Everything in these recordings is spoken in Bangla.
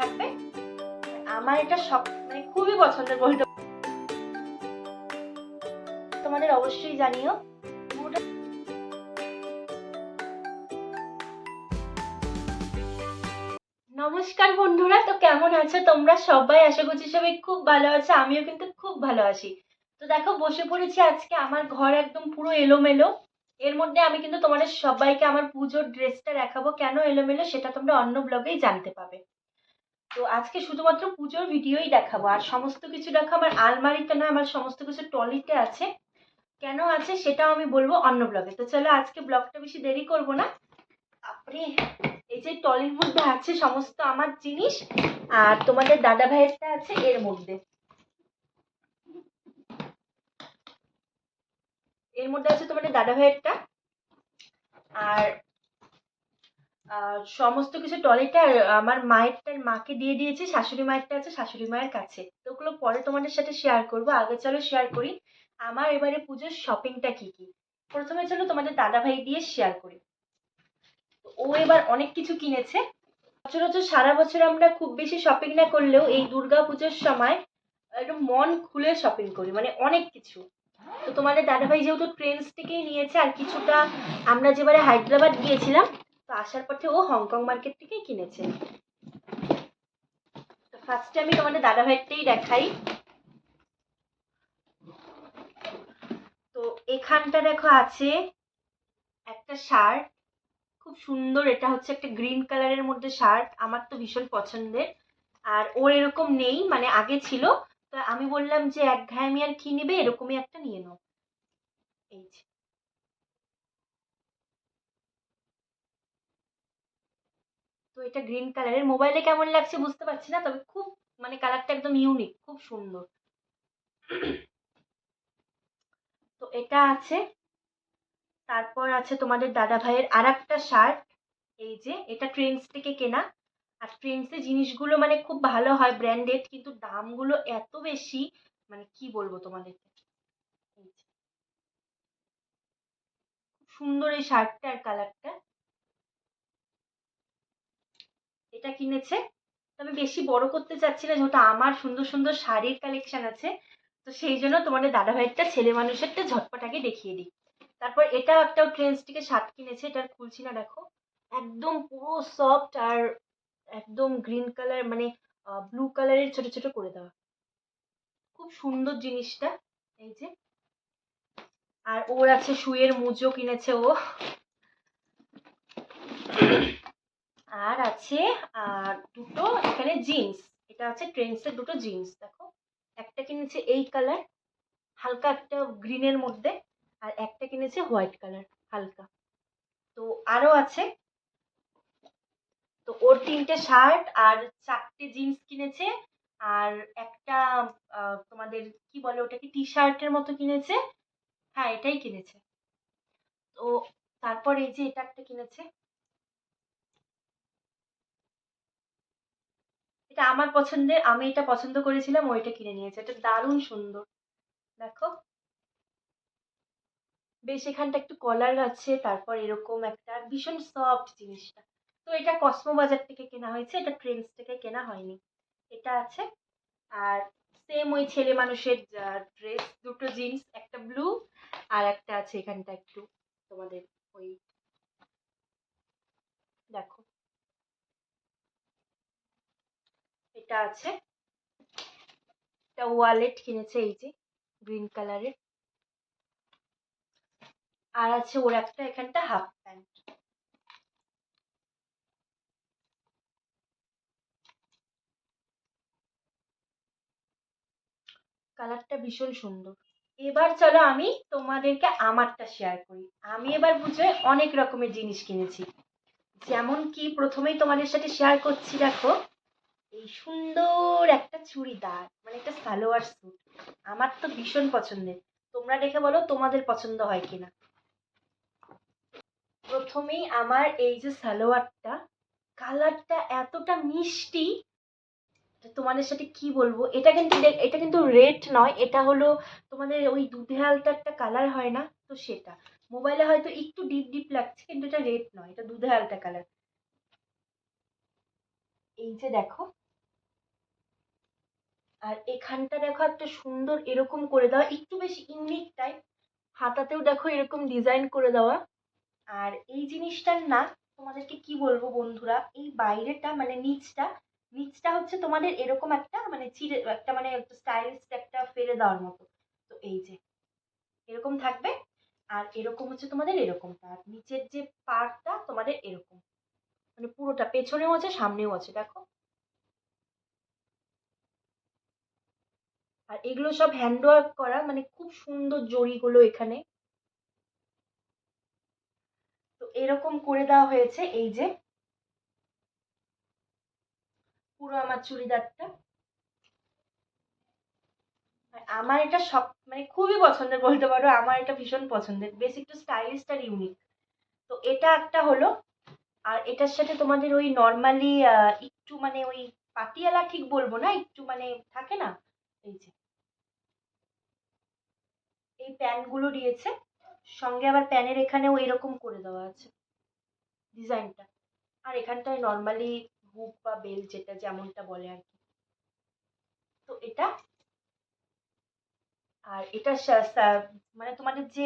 থাকবে। আমার এটা সব মানে খুবই পছন্দের বইটা তোমাদের অবশ্যই জানিও। নমস্কার বন্ধুরা, তো কেমন আছো তোমরা? সবাই আশা করছি সবাই খুব ভালো আছে, আমিও কিন্তু খুব ভালো আছি। তো দেখো, বসে পড়েছি আজকে। আমার ঘর একদম পুরো এলোমেলো। এর মধ্যে আমি কিন্তু তোমাদের সবাইকে আমার পুজোর ড্রেসটা দেখাবো। কেন এলোমেলো সেটা তোমরা অন্য ব্লগেই জানতে পাবে। তো আজকে শুধুমাত্র পুজোর ভিডিওই দেখাবো। আর সমস্ত কিছু দেখো আমার আলমারিতে না আমার সমস্ত কিছু টলিতে আছে। কেন আছে সেটাও আমি বলব অন্য ব্লগে তো চলো আজকে ব্লগটা বেশি দেরি করব না। আপনি এই যে টলির মধ্যে আছে সমস্ত আমার জিনিস, আর তোমাদের দাদা ভাইয়েরটা আছে এর মধ্যে। এর মধ্যে আছে তোমাদের দাদা ভাইয়েরটা আর আর সমস্ত কিছু টলিটা আমার মায়েরটার মাকে দিয়ে দিয়েছি, শাশুড়ি মায়েরটা আছে, শাশুড়ি মায়ের কাছে। তো ওগুলো পরে তোমাদের সাথে শেয়ার করব। আগে চলো শেয়ার করি, আমার এবারে পুজোর শপিংটা কি কি? প্রথমে চলো তোমাদের দাদা ভাই দিয়ে শেয়ার করি। ও এবার অনেক কিছু কিনেছে। সচরাচর সারা বছর আমরা খুব বেশি শপিং না করলেও এই দুর্গা পুজোর সময় একটু মন খুলে শপিং করি মানে অনেক কিছু। তো তোমাদের দাদাভাই যেহেতু ট্রেন্স থেকেই নিয়েছে, আর কিছুটা আমরা যেবারে হায়দ্রাবাদ গিয়েছিলাম তো আসার পথে ও হংকং মার্কেট থেকেই কিনেছে। তো ফার্স্টে আমি তোমাদের দাদাভাইয়েরটাই দেখাই। তো এখানটা দেখো আছে একটা শার্ট। খুব সুন্দর, এটা হচ্ছে একটা গ্রিন কালারের মধ্যে শার্ট। আমার তো ভীষণ পছন্দের। আর ওর এরকম নেই মানে আগে ছিল। তো আমি বললাম যে, এক ঘায়ামি আর কি নেবে? এরকমই একটা নিয়ে নাও। এই যে। এটা গ্রিন কালারের মোবাইলে কেমন লাগছে বুঝতে পারছি না, তবে খুব মানে কালারটা একদম ইউনিক খুব সুন্দর। তো এটা আছে। তারপর আছে তোমাদের দাদা ভাইয়ের আর একটা শার্ট এই যে, এটা ট্রেন্ডস থেকে কেনা। আর ট্রেন্ডসের জিনিসগুলো মানে খুব ভালো হয় ব্র্যান্ডেড কিন্তু দামগুলো এত বেশি মানে কি বলব তোমাদেরকে খুব সুন্দর এই শার্টটা আর কালারটা এটা কিনেছে। তবে বেশি বড় করতে চাচ্ছি না, যেহেতু আমার সুন্দর সুন্দর শাড়ির কালেকশন আছে। তো সেই জন্য তোমাদের দাদা ভাইয়েরটা ছেলে মানুষেরটা ঝটপট আগে দেখিয়ে দিই। তারপর এটা একটা ট্রেন্স থেকে শার্ট কিনেছে, এটা খুলছি না, দেখো। একদম পুরো সফট আর একদম গ্রিন কালার মানে ব্লু কালারের ছোট ছোট করে দেওয়া। খুব সুন্দর জিনিসটা, এই যে। আর ওর আছে শুয়ের মুজো কিনেছে ও। আর আছে আর দুটো এখানে জিন্স এটা আছে ট্রেন্ডসের দুটো জিন্স দেখো। একটা কিনেছে এই কালার হালকা একটা গ্রিনের মধ্যে, আর একটা কিনেছে হোয়াইট কালার হালকা। তো আরও আছে। তো ওর তিনটে শার্ট আর চারটে জিন্স কিনেছে, আর একটা তোমাদের কি বলে ওটাকে টি শার্টের মতো কিনেছে। হ্যাঁ এটাই কিনেছে। তো তারপর এই যে এটা একটা কিনেছে। এটা আমার পছন্দের, আমি এটা পছন্দ করেছিলাম ওইটা কিনে নিয়েছে। এটা দারুণ সুন্দর। দেখো। বেশ, এখানটা একটু কলার আছে, তারপর এরকম একটা ভীষণ সফট জিনিসটা। তো এটা কসমো বাজার থেকে কেনা হয়েছে, এটা ট্রেন্ডস থেকে কেনা হয়নি। এটা আছে। আর সেম ওই ছেলে মানুষের ড্রেস দুটো জিন্স একটা ব্লু আর একটা আছে এখানটা একটু তোমাদের ওই দেখো। এটা আছে। একটা ওয়ালেট কিনেছে এই যে গ্রিন কালারের আর আছে ওর একটা এখানটা হাফ প্যান্ট কালারটা ভীষণ সুন্দর। এবার চলো আমি তোমাদেরকে আমারটা শেয়ার করি। আমি এবার বুঝে অনেক রকমের জিনিস কিনেছি। যেমন কি প্রথমেই তোমাদের সাথে শেয়ার করছি, দেখো। এই সুন্দর একটা চুড়িদার মানে একটা সালোয়ার স্যুট আমার তো ভীষণ পছন্দের। তোমরা দেখে বলো তোমাদের পছন্দ হয় কিনা। প্রথমেই আমার এই যে সালোয়ারটা, কালারটা এতটা মিষ্টি তোমাদের সাথে কি বলব? এটা কিন্তু এটা কিন্তু রেড নয়, এটা হলো তোমাদের ওই দুধে হালকা একটা কালার হয় না? তো সেটা। মোবাইলে হয়তো একটু ডিপ ডিপ লাগছে, কিন্তু এটা রেড নয়, এটা দুধে হালকা কালার। এই যে দেখো আর এখানটা দেখো একটা সুন্দর এরকম করে দেওয়া, একটু বেশি ইউনিক টাইপ হাতাতেও দেখো এরকম ডিজাইন করে দেওয়া। আর এই জিনিসটার না, তোমাদেরকে কি বলব বন্ধুরা, এই বাইরেটা মানে নিচটা নিচটা হচ্ছে তোমাদের এরকম একটা মানে চিড়ে, একটা মানে স্টাইলিশ একটা ফেলে দেওয়ার মতো। তো এই যে, এরকম থাকবে আর এরকম হচ্ছে তোমাদের এরকমটা। আর নিচের যে পার্টটা তোমাদের এরকম। মানে পুরোটা, পেছনেও আছে, সামনেও আছে, দেখো। আর এগুলো সব হ্যান্ডওয়ার্ক করা মানে খুব সুন্দর জড়িগুলো এখানে। তো এরকম করে দেওয়া হয়েছে, এই যে। পুরো আমার চুড়িদারটা। আমার এটা সব মানে খুবই পছন্দের বলতে পারো, আমার এটা ভীষণ পছন্দের। বেশ একটু স্টাইলিশ আর ইউনিক তো এটা একটা হলো, আর এটার সাথে তোমাদের ওই নর্মালি একটু মানে ওই পাটিয়ালা ঠিক বলব না, একটু মানে থাকে না, এই যে। এই প্যানগুলো দিয়েছে। সঙ্গে আবার প্যানের এখানেও এরকম করে দেওয়া আছে ডিজাইনটা। আর এখানটায় নর্মালি হুক বা বেল যেটা যেমনটা বলে আর কি। তো এটা আর এটা মানে তোমাদের যে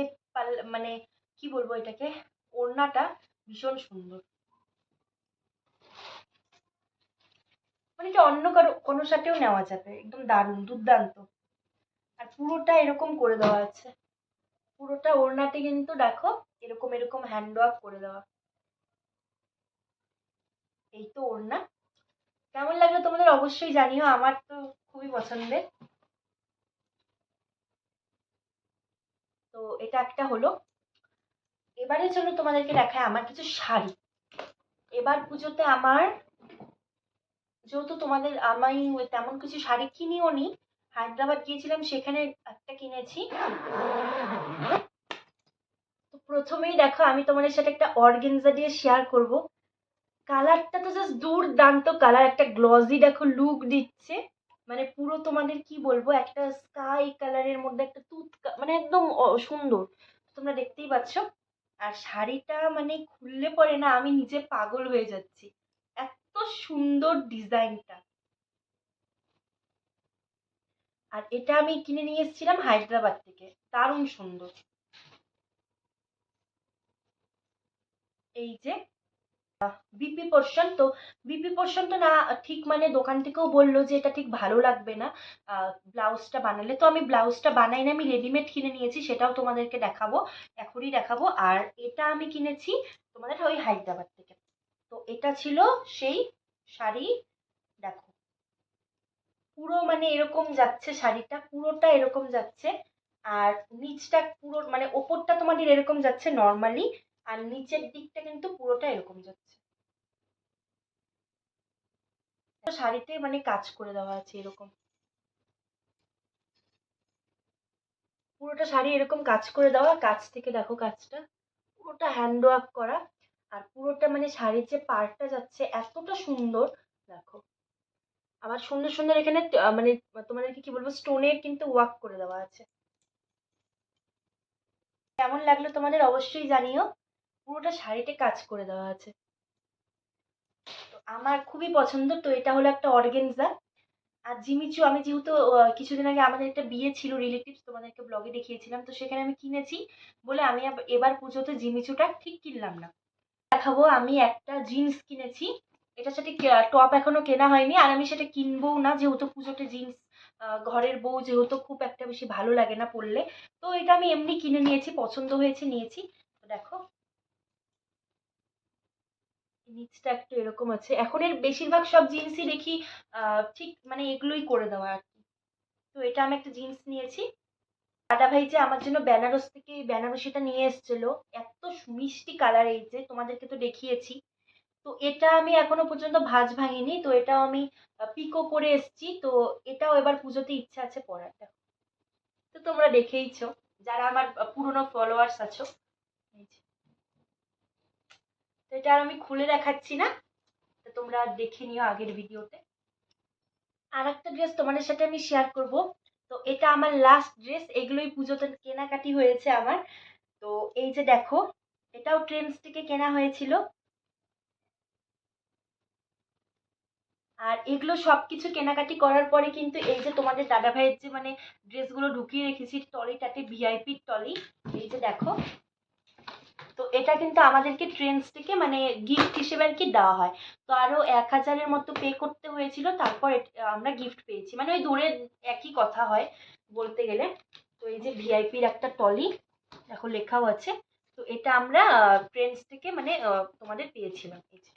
মানে কি বলব এটাকে? ওড়নাটা ভীষণ সুন্দর। মানে এটা অন্য কারও, কোনো সাথেও নেওয়া যাবে। একদম দারুণ, দুর্দান্ত। আর পুরোটা এরকম করে দেওয়া আছে। পুরোটা ওড়নাতে কিন্তু দেখো এরকম এরকম হ্যান্ড ওয়ার্ক করে দেওয়া। এই তো ওড়না। কেমন লাগল তোমাদের অবশ্যই জানিও, আমার তো খুবই পছন্দের। তো এটা একটা হলো। এবারে চলো তোমাদেরকে দেখায় আমার কিছু শাড়ি। এবার পুজোতে আমার, যেহেতু তোমাদের আমি তেমন কিছু শাড়ি কিনিও নি হায়দ্রাবাদ গিয়েছিলাম, সেখানে একটা কিনেছি। তো প্রথমেই দেখো, আমি তোমাদের সাথে একটা অর্গেনজা দিয়ে শেয়ার করব। কালারটা তো জাস্ট দুর্দান্ত কালার, একটা গ্লজি দেখো লুক দিচ্ছে। মানে পুরো তোমাদের কি বলব, একটা স্কাই কালারের মধ্যে একটা তুত মানে একদম সুন্দর। তোমরা দেখতেই পাচ্ছ। আর শাড়িটা মানে খুললে পরে না, আমি নিজে পাগল হয়ে যাচ্ছি। এত সুন্দর ডিজাইনটা আর এটা আমি কিনে নিয়ে এসেছিলাম হায়দ্রাবাদ থেকে। দারুণ সুন্দর। এই যে বিপি পোর্শন তো বিপি পোর্শন তো না, ঠিক মানে দোকান থেকেও বলল যে এটা ঠিক ভালো লাগবে না। ব্লাউজটা বানালে, তো আমি ব্লাউজটা বানাই না, আমি রেডিমেড কিনে নিয়েছি, সেটাও তোমাদেরকে দেখাবো, এখনই দেখাবো। আর এটা আমি কিনেছি তোমাদের ওই হায়দ্রাবাদ থেকে। তো এটা ছিল সেই শাড়ি পুরো মানে এরকম যাচ্ছে, শাড়িটা পুরোটা এরকম যাচ্ছে। আর নিচটা পুরো মানে ওপরটা তোমাদের এরকম যাচ্ছে নর্মালি আর নিচের দিকটা কিন্তু পুরোটা এরকম যাচ্ছে। শাড়িতে মানে কাজ করে দেওয়া আছে এরকম। পুরোটা শাড়ি এরকম কাজ করে দেওয়া কাজ থেকে দেখো কাজটা। পুরোটা হ্যান্ড ওয়ার্ক করা, আর পুরোটা মানে শাড়ির যে পার্টটা যাচ্ছে এতটা সুন্দর, দেখো। আবার সুন্দর সুন্দর এখানে মানে তোমাদেরকে কি বলব স্টোনের কিন্তু ওয়ার্ক করে দেওয়া আছে। কেমন লাগল তোমাদের অবশ্যই জানিও। পুরোটা শাড়িতে কাজ করে দেওয়া আছে। তো আমার খুবই পছন্দ, তো এটা হলো একটা অর্গেনজা। আর জিমিচু, আমি যেহেতু কিছুদিন আগে আমাদের একটা বিয়ে ছিল রিলেটিভস তোমাদেরকে ব্লগে দেখিয়েছিলাম, তো সেখানে আমি কিনেছি বলে আমি এবার পুজোতে জিমিচুটা ঠিক কিনলাম না। দেখাবো, আমি একটা জিন্স কিনেছি। এটার সাথে টপ এখনও কেনা হয়নি। আর আমি সেটা কিনবও না, যেহেতু পুজোতে জিন্স ঘরের বউ যেহেতু খুব একটা বেশি ভালো লাগে না পরলে। তো এটা আমি এমনি কিনে নিয়েছি, পছন্দ হয়েছে, নিয়েছি। তো দেখো। নিচটা একটু এরকম আছে। এখন এর বেশিরভাগ সব জিন্সই দেখি ঠিক মানে এগুলোই করে দেওয়া আর কি। তো এটা আমি একটা জিন্স নিয়েছি। দাদা ভাই যে আমার জন্য বেনারস থেকে, বেনারসিটা নিয়ে এসেছিল। এত মিষ্টি কালার এই যে, তোমাদেরকে তো দেখিয়েছি। তো এটা আমি এখনও পর্যন্ত ভাজ ভাঙিনি, তো এটাও আমি পিকো করে এসছি, তো এটাও এবার পুজোতে ইচ্ছা আছে পরার তো তোমরা দেখেইছ, যারা আমার পুরনো ফলোয়ার্স আছো তো এটা আর আমি খুলে দেখাচ্ছি না, তো তোমরা দেখে নিও আগের ভিডিওতে। আর একটা ড্রেস তোমাদের সাথে আমি শেয়ার করব, তো এটা আমার লাস্ট ড্রেস এগুলোই পুজোতে কেনাকাটি হয়েছে আমার। তো এই যে দেখো, এটাও ট্রেন্ডস থেকে কেনা হয়েছিল। আর এগুলো সব কিছু কেনাকাটি করার পরে কিন্তু এই যে তোমাদের দাদা ভাইয়ের যে মানে ড্রেসগুলো ঢুকিয়ে রেখেছি টলিটাতে ভিআইপির টলি এই যে দেখো। তো এটা কিন্তু আমাদেরকে ট্রেন্ডস থেকে মানে গিফট হিসেবে আর কি দেওয়া হয়। তো আরও এক হাজারের মতো পে করতে হয়েছিল, তারপর আমরা গিফট পেয়েছি। মানে ওই দূরে একই কথা হয় বলতে গেলে। তো এই যে ভিআইপির একটা টলি দেখো লেখাও আছে। তো এটা আমরা ট্রেন্ডস থেকে মানে তোমাদের পেয়েছিলাম। এই যে।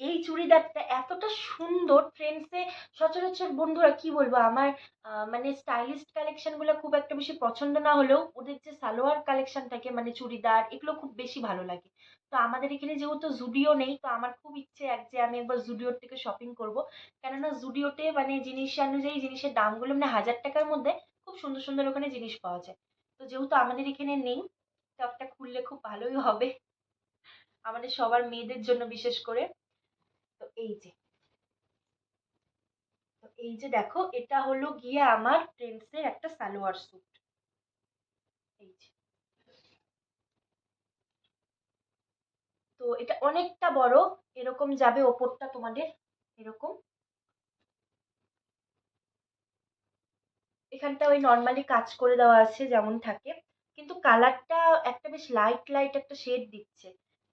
এই চুড়িদারটা এতটা সুন্দর ট্রেন্ডসে সচরাচর বন্ধুরা কি বলব? আমার মানে স্টাইলিস্ট কালেকশনগুলো খুব একটা বেশি পছন্দ না হলেও ওদের যে সালোয়ার কালেকশন থাকে মানে চুড়িদার, এগুলো খুব বেশি ভালো লাগে। তো আমাদের এখানে যেহেতু জুডিও নেই, তো আমার খুব ইচ্ছে এক যে আমি একবার জুডিওর থেকে শপিং করব। কেননা জুডিওতে মানে জিনিস অনুযায়ী জিনিসের দামগুলো মানে হাজার টাকার মধ্যে খুব সুন্দর সুন্দর ওখানে জিনিস পাওয়া যায়। তো যেহেতু আমাদের এখানে নেই একটা খুললে খুব ভালোই হবে। আমাদের সবার মেয়েদের জন্য বিশেষ করে। তো এই যে। তো এই যে দেখো, এটা হলো গিয়ে আমার ট্রেন্ডসের একটা সালোয়ার স্যুট এই যে। তো এটা অনেকটা বড়, এরকম যাবে ওপরটা তোমাদের, এরকম। এখানটা ওই নর্মালি কাজ করে দেওয়া আছে, যেমন থাকে। কিন্তু কালারটা একটা বেশ লাইট লাইট একটা শেড দিচ্ছে।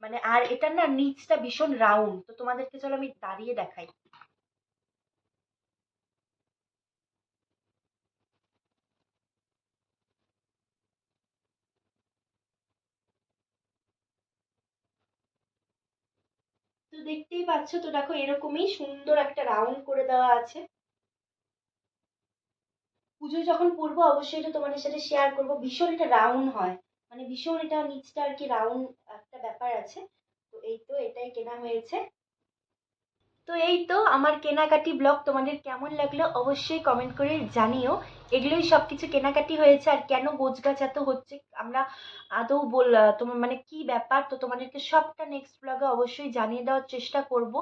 মানে আর এটার না নিচটা ভীষণ রাউন্ড তো তোমাদেরকে চলো আমি দাঁড়িয়ে দেখাই। তো দেখতেই পাচ্ছ তো দেখো এরকমই সুন্দর একটা রাউন্ড করে দেওয়া আছে। পুজোয় যখন পরবো অবশ্যই এটা তোমাদের সাথে শেয়ার করব, ভীষণ এটা রাউন্ড হয়। মানে ভীষণ এটা নিচটা আর কি রাউন্ড একটা ব্যাপার আছে। তো এই তো এটাই কেনা হয়েছে। তো এই তো আমার কেনাকাটি ব্লগ, তোমাদের কেমন লাগল অবশ্যই কমেন্ট করে জানিও। এগুলোই সব কিছু কেনাকাটি হয়েছে আর কেন গোছগাছ এত হচ্ছে আমরা আদৌ বল তোমার মানে কি ব্যাপার? তো তোমাদেরকে সবটা নেক্সট ব্লগে অবশ্যই জানিয়ে দেওয়ার চেষ্টা করব।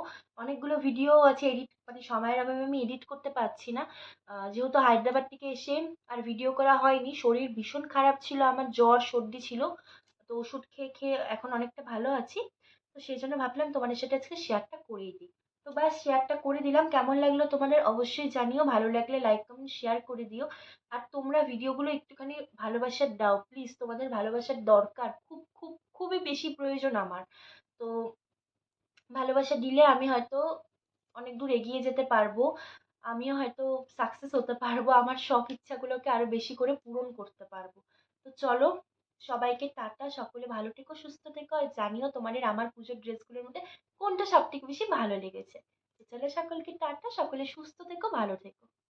অনেকগুলো ভিডিও আছে এডিট মানে সময়ের অভাবে আমি এডিট করতে পারছি না। যেহেতু হায়দ্রাবাদ থেকে এসে আর ভিডিও করা হয়নি, শরীর ভীষণ খারাপ ছিল, আমার জ্বর, সর্দি ছিল। তো ওষুধ খেয়ে খেয়ে এখন অনেকটা ভালো আছি। তো সেই জন্য ভাবলাম তোমাদের সাথে আজকে শেয়ারটা করিয়ে দিই। তো ব্যাস শেয়ারটা করে দিলাম। কেমন লাগল তোমাদের অবশ্যই জানিও। ভালো লাগলে লাইক কমেন্ট শেয়ার করে দিও। আর তোমরা ভিডিওগুলো একটুখানি ভালোবাসার দাও। প্লিজ তোমাদের ভালোবাসার দরকার খুব খুব, খুবই বেশি প্রয়োজন আমার। তো ভালোবাসা দিলে আমি হয়তো অনেক দূর এগিয়ে যেতে পারব। আমিও হয়তো সাকসেস হতে পারব। আমার শখ ইচ্ছাগুলোকে আরও বেশি করে পূরণ করতে পারব। তো চলো সবাইকে টাটা, সকলে ভালো থেকো, সুস্থ থেকো। আর জানিও তোমাদের আমার পুজোর ড্রেসগুলোর মধ্যে কোনটা সব থেকে বেশি ভালো লেগেছে। চলো সকলকে টাটা, সকলে সুস্থ থেকো, ভালো থেকো।